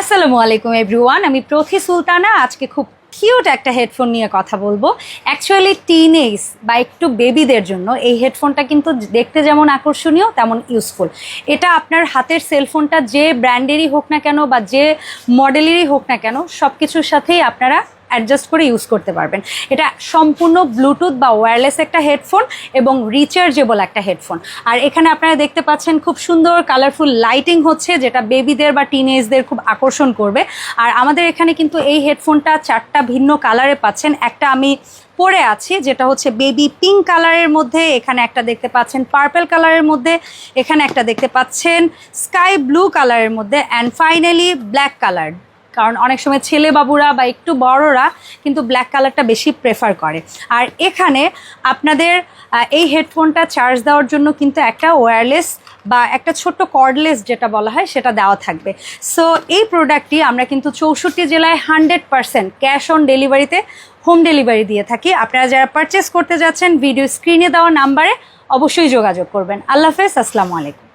আসসালামু আলাইকুম এভরিওয়ান আমি প্রথি সুলতানা। আজকে খুব কিউট একটা হেডফোন নিয়ে কথা বলব। অ্যাকচুয়ালি টিনেজ বা একটু বেবিদের জন্য এই হেডফোনটা কিন্তু দেখতে যেমন আকর্ষণীয়, তেমন ইউজফুল এটা আপনার হাতের সেলফোনটা যে ব্র্যান্ডেরই হোক না কেন বা যে মডেলেরই হোক না কেন সব কিছুর সাথেই আপনারা অ্যাডজাস্ট করে ইউজ করতে পারবেন। এটা সম্পূর্ণ ব্লুটুথ বা ওয়্যারলেস একটা হেডফোন এবং রিচার্জেবল একটা হেডফোন আর এখানে আপনারা দেখতে পাচ্ছেন খুব সুন্দর কালারফুল লাইটিং হচ্ছে, যেটা বেবিদের বা টিনেজদের খুব আকর্ষণ করবে। আর আমাদের এখানে কিন্তু এই হেডফোনটা চারটা ভিন্ন কালারে পাচ্ছেন। একটা আমি পরে আছি, যেটা হচ্ছে বেবি পিঙ্ক কালারের মধ্যে, এখানে একটা দেখতে পাচ্ছেন পার্পল কালারের মধ্যে, এখানে একটা দেখতে পাচ্ছেন স্কাই ব্লু কালারের মধ্যে অ্যান্ড ফাইনালি ব্ল্যাক কালার কারণ অনেক সময় ছেলে বাবুরা বা একটু বড়রা কিন্তু ব্ল্যাক কালারটা বেশি প্রেফার করে। আর এখানে আপনাদের এই হেডফোনটা চার্জ দেওয়ার জন্য কিন্তু একটা ওয়্যারলেস বা একটা ছোট্ট কর্ডলেস যেটা বলা হয় সেটা দেওয়া থাকবে। সো এই প্রোডাক্টটি আমরা কিন্তু চৌষট্টি জেলায় হান্ড্রেড পারসেন্ট ক্যাশ অন ডেলিভারিতে হোম ডেলিভারি দিয়ে থাকি। আপনারা যারা পারচেস করতে যাচ্ছেন ভিডিও স্ক্রিনে দেওয়া নাম্বারে অবশ্যই যোগাযোগ করবেন। আল্লাহ হাফেজ, আসসালামু আলাইকুম।